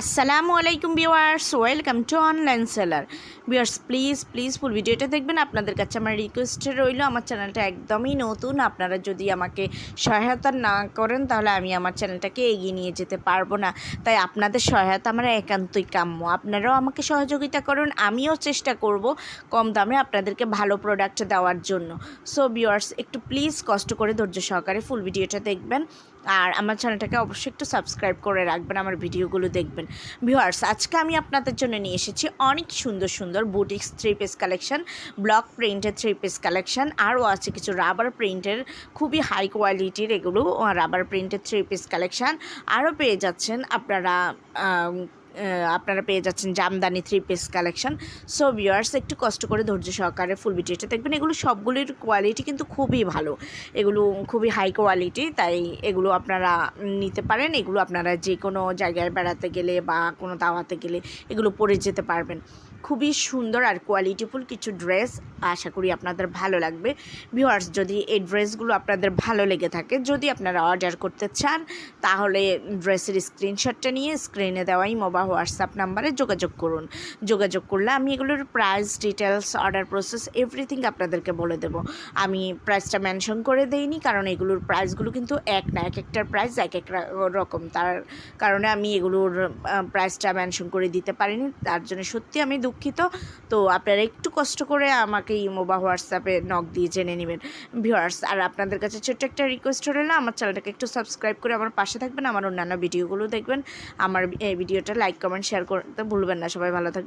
আসসালামু আলাইকুম viewers, welcome to online seller. Viewers, please please full ভিডিওটা দেখবেন। আপনাদের কাছে আমার রিকোয়েস্ট রইল, আমার চ্যানেলটা একদমই নতুন। আপনারা যদি আমাকে সহায়তা না করেন, তাহলে আমি আমার চ্যানেলটাকে এগিয়ে নিয়ে যেতে পারব না। তাই আপনাদের সহায়তা আমার একান্তই কাম্য। আপনারাও আমাকে সহযোগিতা করুন, আমিও চেষ্টা করব কম দামে আপনাদেরকে ভালো প্রোডাক্ট দেওয়ার জন্য। সো ভিউয়ার্স একটু প্লিজ কষ্ট করে ধৈর্য সহকারে ফুল ভিডিওটা দেখবেন। আর আমার চ্যানেলটাকে অবশ্যই একটু সাবস্ক্রাইব করে রাখবেন, আমার ভিডিওগুলো দেখবেন। ভিউয়ার্স আজকে আমি আপনাদের জন্য নিয়ে এসেছি অনেক সুন্দর সুন্দর boutiques three piece collection block প্রিন্টের থ্রি পিস কালেকশন আরও আছে কিছু রাবার প্রিন্টের খুবই হাই কোয়ালিটির এগুলো রাবার প্রিন্টের থ্রি পিস কালেকশান আরও পেয়ে যাচ্ছেন আপনারা আপনারা পেয়ে যাচ্ছেন Jamdani three piece collection so viewers একটু কষ্ট করে ধৈর্য সহকারে ফুল ভিডিওটা দেখবেন। এগুলো সবগুলির কোয়ালিটি কিন্তু খুবই ভালো। এগুলো খুবই হাই কোয়ালিটি তাই এগুলো আপনারা নিতে পারেন। এগুলো আপনারা যে কোনো জায়গায় বেড়াতে গেলে বা কোনো দাওয়াতে গেলে এগুলো পরে যেতে পারবেন। খুবই সুন্দর আর কোয়ালিটিফুল কিছু ড্রেস আশা করি আপনাদের ভালো লাগবে। ভিউয়ার্স যদি এই ড্রেসগুলো আপনাদের ভালো লেগে থাকে, যদি আপনারা অর্ডার করতে চান, তাহলে ড্রেসের স্ক্রিনশটটা নিয়ে স্ক্রিনে দেওয়াই মোবা হোয়াটসঅ্যাপ নাম্বারে যোগাযোগ করুন। যোগাযোগ করলে আমি এগুলোর price details order process everything আপনাদেরকে বলে দেব। আমি প্রাইসটা মেনশন করে দেইনি, কারণ এগুলোর প্রাইসগুলো কিন্তু এক না, এক একটার প্রাইস এক এক রকম। তার কারণে আমি এগুলোর প্রাইসটা মেনশন করে দিতে পারিনি। তার জন্য সত্যি আমি দুঃখিত। তো আপনারা একটু কষ্ট করে আমাকে ইমো বা হোয়াটসঅ্যাপে নক দিয়ে জেনে নেবেন। ভিউয়ার্স, আর আপনাদের কাছে ছোট্ট একটা রিকোয়েস্ট রইল আমার চ্যানেলটাকে একটু সাবস্ক্রাইব করে আমার পাশে থাকবেন, আমার অন্যান্য ভিডিওগুলো দেখবেন। আমার এই ভিডিওটা লাইক কমেন্ট শেয়ার করতে ভুলবেন না, সবাই ভালো থাকবেন।